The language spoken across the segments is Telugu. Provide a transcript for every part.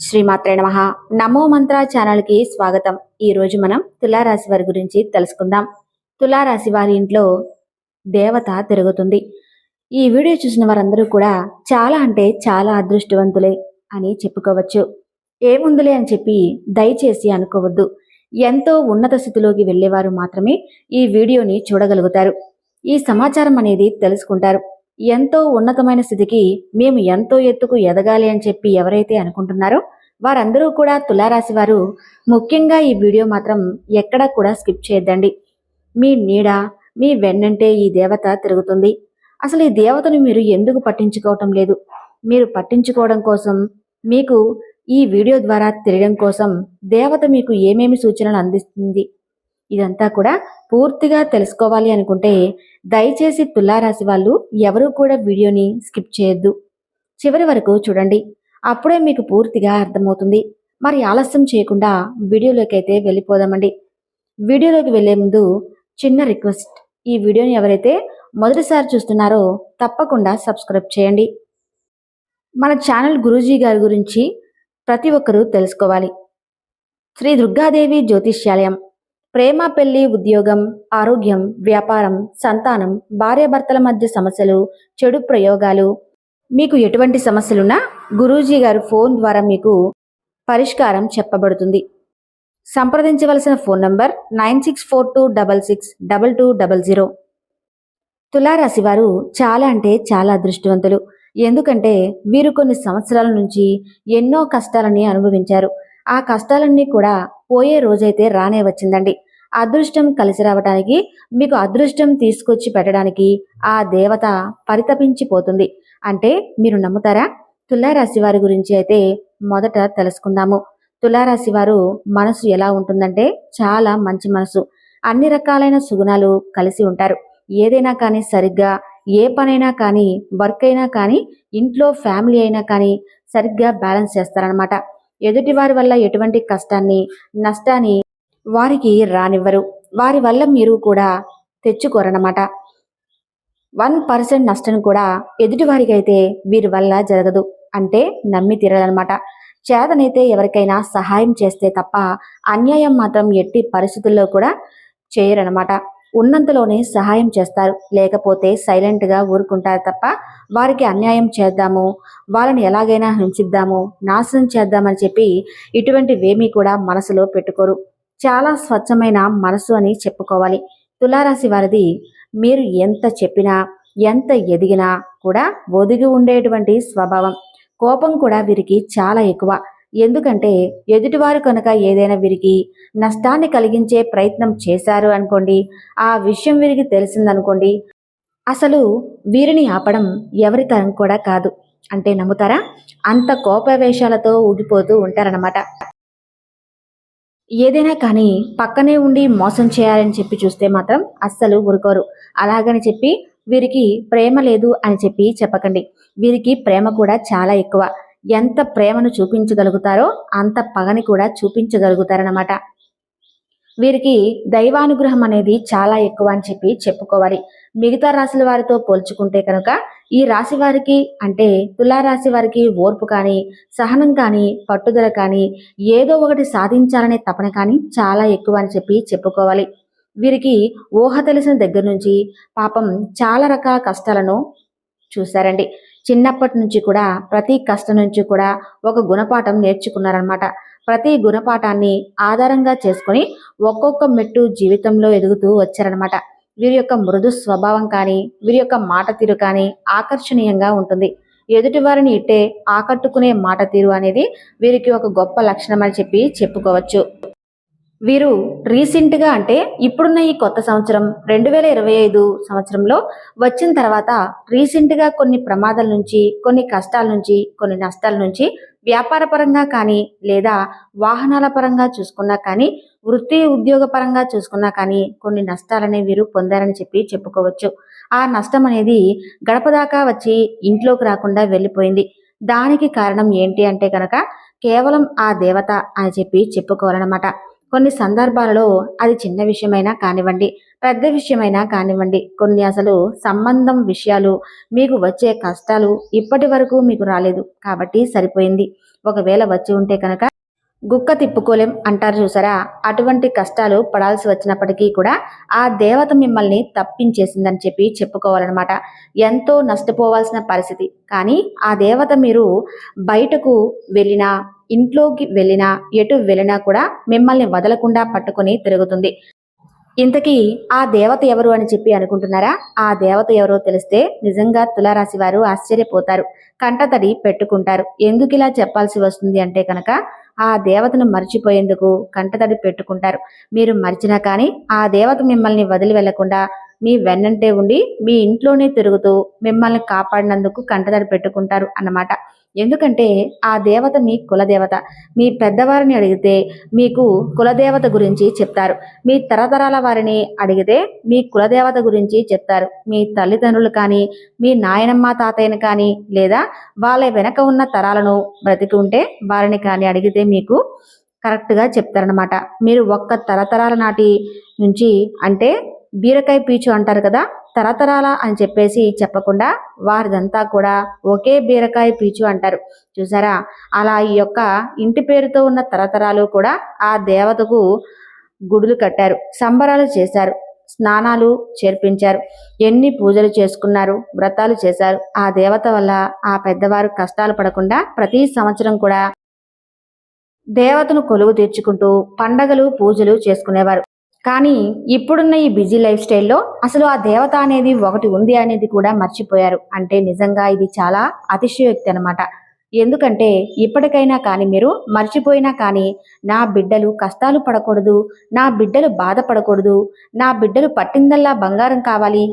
శ్రీమాత్రే నమ. నమో మంత్ర ఛానల్కి స్వాగతం. ఈ రోజు మనం తులారాశి వారి గురించి తెలుసుకుందాం. తులారాశి వారి ఇంట్లో దేవత తిరుగుతుంది. ఈ వీడియో చూసిన వారందరూ కూడా చాలా అంటే చాలా అదృష్టవంతులే అని చెప్పుకోవచ్చు. ఏముందులే అని చెప్పి దయచేసి అనుకోవద్దు. ఎంతో ఉన్నత స్థితిలోకి వెళ్ళేవారు మాత్రమే ఈ వీడియోని చూడగలుగుతారు. ఈ సమాచారం అనేది తెలుసుకుంటారు. ఎంతో ఉన్నతమైన స్థితికి మేము ఎంతో ఎత్తుకు ఎదగాలి అని చెప్పి ఎవరైతే అనుకుంటున్నారో వారందరూ కూడా తులారాశి వారు ముఖ్యంగా ఈ వీడియో మాత్రం ఎక్కడా కూడా స్కిప్ చేయొద్దండి. మీ నీడ మీ వెన్నంటే ఈ దేవత తిరుగుతుంది. అసలు ఈ దేవతను మీరు ఎందుకు పట్టించుకోవటం లేదు? మీరు పట్టించుకోవడం కోసం మీకు ఈ వీడియో ద్వారా తెలియడం కోసం దేవత మీకు ఏమేమి సూచనలు అందిస్తుంది? ఇదంతా కూడా పూర్తిగా తెలుసుకోవాలి అనుకుంటే దయచేసి తులారాశి వాళ్ళు ఎవరూ కూడా వీడియోని స్కిప్ చేయొద్దు. చివరి వరకు చూడండి. అప్పుడే మీకు పూర్తిగా అర్థమవుతుంది. మరి ఆలస్యం చేయకుండా వీడియోలోకి అయితే వెళ్ళిపోదామండి. వీడియోలోకి వెళ్ళే ముందు చిన్న రిక్వెస్ట్. ఈ వీడియోని ఎవరైతే మొదటిసారి చూస్తున్నారో తప్పకుండా సబ్స్క్రైబ్ చేయండి. మన ఛానల్ గురూజీ గారి గురించి ప్రతి ఒక్కరూ తెలుసుకోవాలి. శ్రీ దుర్గాదేవి జ్యోతిష్యాలయం. ప్రేమ పెళ్ళి ఉద్యోగం ఆరోగ్యం వ్యాపారం సంతానం భార్యాభర్తల మధ్య సమస్యలు చెడు ప్రయోగాలు. మీకు ఎటువంటి సమస్యలున్నా గురూజీ గారు ఫోన్ ద్వారా మీకు పరిష్కారం చెప్పబడుతుంది. సంప్రదించవలసిన phone number nine six four two double six double two double zero. తులారాశి వారు చాలా అంటే చాలా అదృష్టవంతులు. ఎందుకంటే వీరు కొన్ని సంవత్సరాల నుంచి ఎన్నో కష్టాలని అనుభవించారు. ఆ కష్టాలన్నీ కూడా పోయే రోజైతే రానే వచ్చిందండి. అదృష్టం కలిసి రావడానికి మీకు అదృష్టం తీసుకొచ్చి పెట్టడానికి ఆ దేవత పరితపించిపోతుంది. అంటే మీరు నమ్ముతారా? తులారాశి వారి గురించి అయితే మొదట తెలుసుకుందాము. తులారాశి వారు మనసు ఎలా ఉంటుందంటే చాలా మంచి మనసు. అన్ని రకాలైన సుగుణాలు కలిసి ఉంటారు. ఏదైనా కానీ సరిగ్గా ఏ పనైనా కానీ వర్క్ అయినా కానీ ఇంట్లో ఫ్యామిలీ అయినా కానీ సరిగ్గా బ్యాలెన్స్ చేస్తారనమాట ఎదుటి వారి వల్ల ఎటువంటి కష్టాన్ని నష్టాన్ని వారికి రానివ్వరు. వారి వల్ల మీరు కూడా తెచ్చుకోరనమాట వన్ పర్సెంట్ నష్టం కూడా ఎదుటి వారికి అయితే వీరి వల్ల జరగదు. అంటే నమ్మి తీరదనమాట చేతనైతే ఎవరికైనా సహాయం చేస్తే తప్ప అన్యాయం మాత్రం ఎట్టి పరిస్థితుల్లో కూడా చేయరనమాట ఉన్నంతలోనే సహాయం చేస్తారు. లేకపోతే సైలెంట్గా ఊరుకుంటారు తప్ప వారికి అన్యాయం చేద్దాము. వాళ్ళని ఎలాగైనా హింసిద్దాము. నాశనం చేద్దామని చెప్పి ఇటువంటివేమీ కూడా మనసులో పెట్టుకోరు. చాలా స్వచ్ఛమైన మనసు అని చెప్పుకోవాలి. తులారాశి వారిది మీరు ఎంత చెప్పినా ఎంత ఎదిగినా కూడా ఒదిగి ఉండేటువంటి స్వభావం. కోపం కూడా వీరికి చాలా ఎక్కువ. ఎందుకంటే ఎదుటివారు కనుక ఏదైనా వీరికి నష్టాన్ని కలిగించే ప్రయత్నం చేశారు అనుకోండి ఆ విషయం వీరికి తెలిసిందనుకోండి అసలు వీరిని ఆపడం ఎవరి తరం కూడా కాదు. అంటే నమ్ముతారా? అంత కోపవేశాలతో ఊగిపోతూ ఉంటారనమాట ఏదైనా కానీ పక్కనే ఉండి మోసం చేయాలని చెప్పి చూస్తే మాత్రం అస్సలు ఊరుకోరు. అలాగని చెప్పి వీరికి ప్రేమ లేదు అని చెప్పి చెప్పకండి. వీరికి ప్రేమ కూడా చాలా ఎక్కువ. ఎంత ప్రేమను చూపించగలుగుతారో అంత పగని కూడా చూపించగలుగుతారనమాట వీరికి దైవానుగ్రహం అనేది చాలా ఎక్కువ అని చెప్పి చెప్పుకోవాలి. మిగతా రాశుల వారితో పోల్చుకుంటే కనుక ఈ రాశి వారికి అంటే తులారాశి వారికి ఓర్పు కానీ సహనం కానీ పట్టుదల కానీ ఏదో ఒకటి సాధించాలనే తపన కానీ చాలా ఎక్కువ అని చెప్పి చెప్పుకోవాలి. వీరికి ఊహ తెలిసిన దగ్గర నుంచి పాపం చాలా రకాల కష్టాలను చూశారండి. చిన్నప్పటి నుంచి కూడా ప్రతి కష్టం నుంచి కూడా ఒక గుణపాఠం నేర్చుకున్నారనమాట ప్రతి గుణపాఠాన్ని ఆధారంగా చేసుకొని ఒక్కొక్క మెట్టు జీవితంలో ఎదుగుతూ వచ్చారనమాట వీరి యొక్క మృదు స్వభావం కానీ వీరి యొక్క మాట తీరు కానీ ఆకర్షణీయంగా ఉంటుంది. ఎదుటి వారిని ఇట్టే ఆకట్టుకునే మాట తీరు అనేది వీరికి ఒక గొప్ప లక్షణం అని చెప్పి చెప్పుకోవచ్చు. వీరు రీసెంట్గా అంటే ఇప్పుడున్న ఈ కొత్త సంవత్సరం రెండు వేల ఇరవై ఐదు సంవత్సరంలో వచ్చిన తర్వాత రీసెంట్గా కొన్ని ప్రమాదాల నుంచి కొన్ని కష్టాల నుంచి కొన్ని నష్టాల నుంచి వ్యాపార పరంగా కానీ లేదా వాహనాల పరంగా చూసుకున్నా కానీ వృత్తి ఉద్యోగ పరంగా చూసుకున్నా కానీ కొన్ని నష్టాలనే వీరు పొందారని చెప్పి చెప్పుకోవచ్చు. ఆ నష్టం అనేది గడప దాకా వచ్చి ఇంట్లోకి రాకుండా వెళ్ళిపోయింది. దానికి కారణం ఏంటి అంటే కనుక కేవలం ఆ దేవత అని చెప్పి చెప్పుకోవాలన్నమాట. కొన్ని సందర్భాలలో అది చిన్న విషయమైనా కానివ్వండి పెద్ద విషయమైనా కానివ్వండి కొన్ని అసలు సంబంధం విషయాలు మీకు వచ్చే కష్టాలు ఇప్పటి వరకు మీకు రాలేదు కాబట్టి సరిపోయింది. ఒకవేళ వచ్చి ఉంటే కనుక గుక్క తిప్పుకోలేం అంటారు చూసారా? అటువంటి కష్టాలు పడాల్సి వచ్చినప్పటికీ కూడా ఆ దేవత మిమ్మల్ని తప్పించేసిందని చెప్పి చెప్పుకోవాలన్నమాట. ఎంతో నష్టపోవాల్సిన పరిస్థితి. కానీ ఆ దేవత మీరు బయటకు వెళ్ళినా ఇంట్లోకి వెళ్ళినా ఎటు వెళ్ళినా కూడా మిమ్మల్ని వదలకుండా పట్టుకొని తిరుగుతుంది. ఇంతకీ ఆ దేవత ఎవరు అని చెప్పి అనుకుంటున్నారా? ఆ దేవత ఎవరో తెలిస్తే నిజంగా తులారాశి వారు ఆశ్చర్యపోతారు కంటతడి పెట్టుకుంటారు. ఎందుకు ఇలా చెప్పాల్సి వస్తుంది అంటే కనుక ఆ దేవతను మర్చిపోయేందుకు కంటతడి పెట్టుకుంటారు. మీరు మర్చినా కానీ ఆ దేవత మిమ్మల్ని వదిలి వెళ్ళకుండా మీ వెన్నంటే ఉండి మీ ఇంట్లోనే తిరుగుతూ మిమ్మల్ని కాపాడినందుకు కంటతడి పెట్టుకుంటారు అన్నమాట. ఎందుకంటే ఆ దేవత మీ కులదేవత. మీ పెద్దవారిని అడిగితే మీకు కులదేవత గురించి చెప్తారు. మీ తరతరాల వారిని అడిగితే మీ కులదేవత గురించి చెప్తారు. మీ తల్లిదండ్రులు కానీ మీ నాయనమ్మ తాతయ్యని కానీ లేదా వాళ్ళ వెనక ఉన్న తరాలను బ్రతికి ఉంటే వారిని కానీ అడిగితే మీకు కరెక్ట్గా చెప్తారనమాట మీరు ఒక్క తరతరాల నాటి నుంచి అంటే బీరకాయ పీచు అంటారు కదా తరతరాల అని చెప్పేసి చెప్పకుండా వారిదంతా కూడా ఒకే బీరకాయ పీచు అంటారు. చూసారా? అలా ఈ యొక్క ఇంటి పేరుతో ఉన్న తరతరాలు కూడా ఆ దేవతకు గుడులు కట్టారు సంబరాలు చేశారు స్నానాలు చేర్పించారు ఎన్ని పూజలు చేసుకున్నారు వ్రతాలు చేశారు. ఆ దేవత వల్ల ఆ పెద్దవారు కష్టాలు పడకుండా ప్రతి సంవత్సరం కూడా దేవతను కొలువు తీర్చుకుంటూ పండగలు పూజలు చేసుకునేవారు. కానీ ఇప్పుడున్న ఈ బిజీ లైఫ్ స్టైల్లో అసలు ఆ దేవత అనేది ఒకటి ఉంది అనేది కూడా మర్చిపోయారు. అంటే నిజంగా ఇది చాలా అతిశయోక్తి అనమాట ఎందుకంటే ఇప్పటికైనా కానీ మీరు మర్చిపోయినా కానీ నా బిడ్డలు కష్టాలు పడకూడదు నా బిడ్డలు బాధపడకూడదు నా బిడ్డలు పట్టిందల్లా బంగారం కావాలి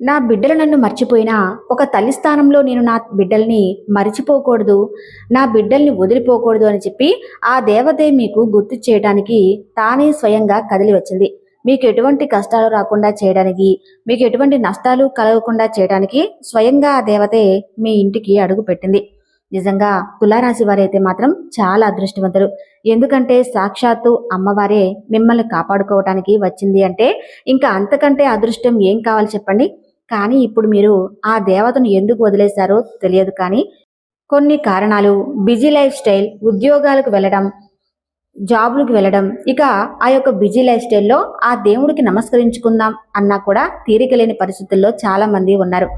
నా బిడ్డలు నన్ను మర్చిపోయినా ఒక తల్లి స్థానంలో నేను నా బిడ్డల్ని మరిచిపోకూడదు నా బిడ్డల్ని వదిలిపోకూడదు అని చెప్పి ఆ దేవతే మీకు గుర్తు చేయడానికి తానే స్వయంగా కదిలి వచ్చింది. మీకు ఎటువంటి కష్టాలు రాకుండా చేయడానికి మీకు ఎటువంటి నష్టాలు కలగకుండా చేయడానికి స్వయంగా ఆ దేవతే మీ ఇంటికి అడుగు పెట్టింది. నిజంగా తులారాశి వారైతే మాత్రం చాలా అదృష్టవంతులు. ఎందుకంటే సాక్షాత్తు అమ్మవారే మిమ్మల్ని కాపాడుకోవటానికి వచ్చింది అంటే ఇంకా అంతకంటే అదృష్టం ఏం కావాలి చెప్పండి? కానీ ఇప్పుడు మీరు ఆ దేవతను ఎందుకు వదిలేశారో తెలియదు కానీ కొన్ని కారణాలు బిజీ లైఫ్ స్టైల్ ఉద్యోగాలకు వెళ్ళడం జాబులకు వెళ్ళడం ఇక ఆ యొక్క బిజీ లైఫ్ స్టైల్లో ఆ దేవుడికి నమస్కరించుకుందాం అన్నా కూడా తీరిక లేని పరిస్థితుల్లో చాలా మంది ఉన్నారు.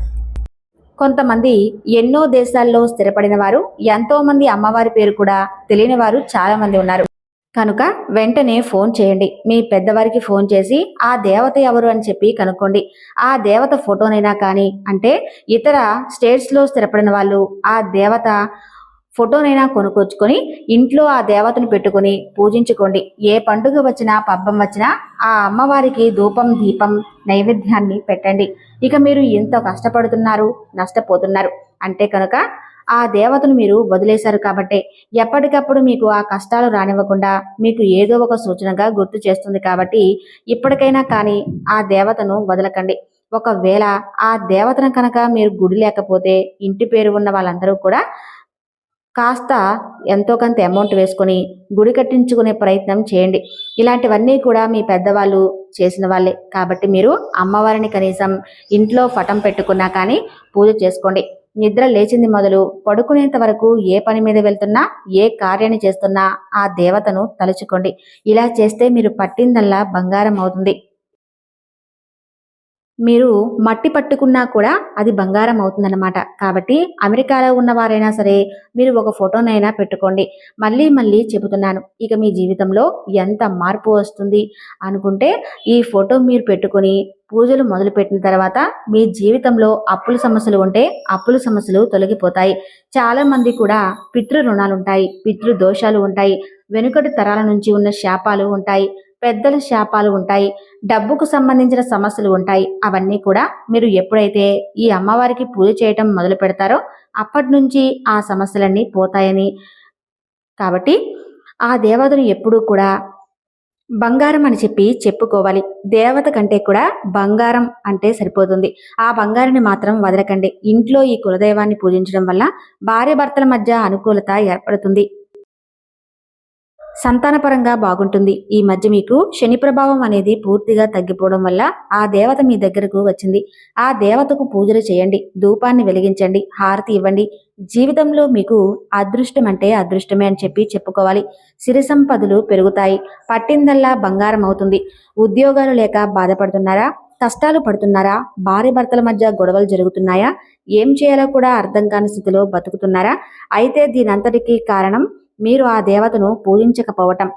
కొంతమంది ఎన్నో దేశాల్లో స్థిరపడిన వారు ఎంతో మంది అమ్మవారి పేరు కూడా తెలియని వారు చాలా మంది ఉన్నారు. కనుక వెంటనే ఫోన్ చేయండి. మీ పెద్దవారికి ఫోన్ చేసి ఆ దేవత ఎవరు? అని చెప్పి కనుక్కోండి. ఆ దేవత ఫోటోనైనా కానీ అంటే ఇతర స్టేట్స్లో స్థిరపడిన వాళ్ళు ఆ దేవత ఫోటోనైనా కొనుక్కొచ్చుకొని ఇంట్లో ఆ దేవతను పెట్టుకొని పూజించుకోండి. ఏ పండుగ వచ్చినా పబ్బం వచ్చినా ఆ అమ్మవారికి ధూపం దీపం నైవేద్యాన్ని పెట్టండి. ఇక మీరు ఎంత కష్టపడుతున్నారు నష్టపోతున్నారు. అంటే కనుక ఆ దేవతను మీరు వదిలేశారు కాబట్టే ఎప్పటికప్పుడు మీకు ఆ కష్టాలు రానివ్వకుండా మీకు ఏదో ఒక సూచనగా గుర్తు చేస్తుంది కాబట్టి ఇప్పటికైనా కానీ ఆ దేవతను వదలకండి. ఒకవేళ ఆ దేవతను కనుక మీరు గుడి లేకపోతే ఇంటి పేరు ఉన్న వాళ్ళందరూ కూడా కాస్త ఎంతో కొంత అమౌంట్ వేసుకొని గుడి కట్టించుకునే ప్రయత్నం చేయండి. ఇలాంటివన్నీ కూడా మీ పెద్దవాళ్ళు చేసిన వాళ్ళే కాబట్టి మీరు అమ్మవారిని కనీసం ఇంట్లో పటం పెట్టుకున్నా కానీ పూజ చేసుకోండి. నిద్ర లేచింది మొదలు పడుకునేంత వరకు ఏ పని మీద వెళ్తున్నా ఏ కార్యాన్ని చేస్తున్నా ఆ దేవతను తలుచుకోండి. ఇలా చేస్తే మీరు పట్టిందల్లా బంగారం అవుతుంది. మీరు మట్టి పట్టుకున్నా కూడా అది బంగారం అవుతుందన్నమాట. కాబట్టి అమెరికాలో ఉన్నవారైనా సరే మీరు ఒక ఫోటోనైనా పెట్టుకోండి. మళ్ళీ మళ్ళీ చెబుతున్నాను ఇక మీ జీవితంలో ఎంత మార్పు వస్తుంది అనుకుంటే ఈ ఫోటో మీరు పెట్టుకొని పూజలు మొదలుపెట్టిన తర్వాత మీ జీవితంలో అప్పుల సమస్యలు ఉంటే అప్పుల సమస్యలు తొలగిపోతాయి. చాలా మంది కూడా పితృ రుణాలు ఉంటాయి పితృ దోషాలు ఉంటాయి వెనుకటి తరాల నుంచి ఉన్న శాపాలు ఉంటాయి. పెద్దల శాపాలు ఉంటాయి డబ్బుకు సంబంధించిన సమస్యలు ఉంటాయి. అవన్నీ కూడా మీరు ఎప్పుడైతే ఈ అమ్మవారికి పూజ చేయటం మొదలు పెడతారో అప్పటి నుంచి ఆ సమస్యలన్నీ పోతాయని. కాబట్టి ఆ దేవతను ఎప్పుడూ కూడా బంగారం అని చెప్పి చెప్పుకోవాలి. దేవత కంటే కూడా బంగారం అంటే సరిపోతుంది. ఆ బంగారాన్ని మాత్రం వదలకండి. ఇంట్లో ఈ కులదైవాన్ని పూజించడం వల్ల భార్య భర్తల మధ్య అనుకూలత ఏర్పడుతుంది. సంతానపరంగా బాగుంటుంది. ఈ మధ్య మీకు శని ప్రభావం అనేది పూర్తిగా తగ్గిపోవడం వల్ల ఆ దేవత మీ దగ్గరకు వచ్చింది. ఆ దేవతకు పూజలు చేయండి. ధూపాన్ని వెలిగించండి. హారతి ఇవ్వండి. జీవితంలో మీకు అదృష్టం అంటే అదృష్టమే అని చెప్పి చెప్పుకోవాలి. సిరి సంపదలు పెరుగుతాయి. పట్టిందల్లా బంగారం అవుతుంది. ఉద్యోగాలు లేక బాధపడుతున్నారా? కష్టాలు పడుతున్నారా? భార్య భర్తల మధ్య గొడవలు జరుగుతున్నాయా? ఏం చేయాలో కూడా అర్థం కాని స్థితిలో బతుకుతున్నారా? అయితే దీనంతటికీ కారణం మీరు ఆ దేవతను పూజించకపోవటం.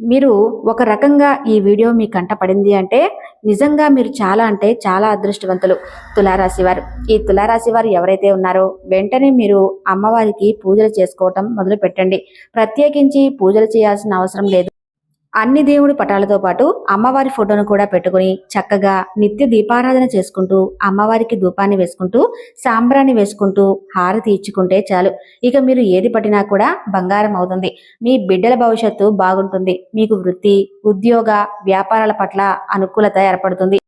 మీరు ఒక రకంగా ఈ వీడియో మీ కంట పడింది అంటే నిజంగా మీరు చాలా అంటే చాలా అదృష్టవంతులు తులారాశి వారు. ఈ తులారాశి వారు ఎవరైతే ఉన్నారో వెంటనే మీరు అమ్మవారికి పూజలు చేసుకోవటం మొదలు పెట్టండి ప్రత్యేకించి పూజలు చేయాల్సిన అవసరం లేదు. అన్ని దేవుడి పటాలతో పాటు అమ్మవారి ఫోటోను కూడా పెట్టుకుని చక్కగా నిత్య దీపారాధన చేసుకుంటూ అమ్మవారికి ధూపాన్ని వేసుకుంటూ సాంబ్రాన్ని వేసుకుంటూ హారతి ఇచ్చుకుంటే చాలు. ఇక మీరు ఏది పట్టినా కూడా బంగారం అవుతుంది. మీ బిడ్డల భవిష్యత్తు బాగుంటుంది. మీకు వృత్తి ఉద్యోగ వ్యాపారాల పట్ల అనుకూలత ఏర్పడుతుంది.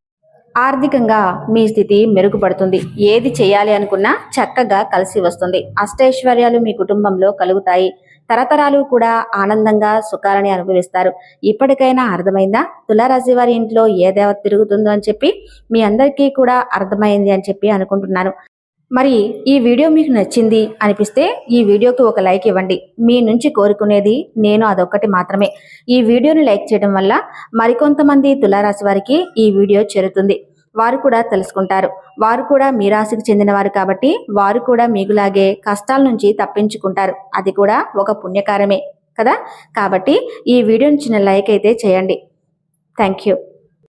ఆర్థికంగా మీ స్థితి మెరుగుపడుతుంది. ఏది చేయాలి అనుకున్నా చక్కగా కలిసి వస్తుంది. అష్టైశ్వర్యాలు మీ కుటుంబంలో కలుగుతాయి. తరతరాలు కూడా ఆనందంగా సుఖాలని అనుభవిస్తారు. ఇప్పటికైనా అర్థమైందా? తులారాశి వారి ఇంట్లో ఏ దేవత తిరుగుతుందో అని చెప్పి మీ అందరికీ కూడా అర్థమైంది అని చెప్పి అనుకుంటున్నాను. మరి ఈ వీడియో మీకు నచ్చింది అనిపిస్తే ఈ వీడియోకి ఒక లైక్ ఇవ్వండి. మీ నుంచి కోరుకునేది నేను అదొక్కటి మాత్రమే. ఈ వీడియోని లైక్ చేయడం వల్ల మరికొంతమంది తులారాశి వారికి ఈ వీడియో చేరుతుంది. వారు కూడా తెలుసుకుంటారు. వారు కూడా మీ రాశికి చెందినవారు కాబట్టి వారు కూడా మీకులాగే కష్టాల నుంచి తప్పించుకుంటారు. అది కూడా ఒక పుణ్యకారమే కదా? కాబట్టి ఈ వీడియో నుంచి లైక్ అయితే చేయండి. Thank you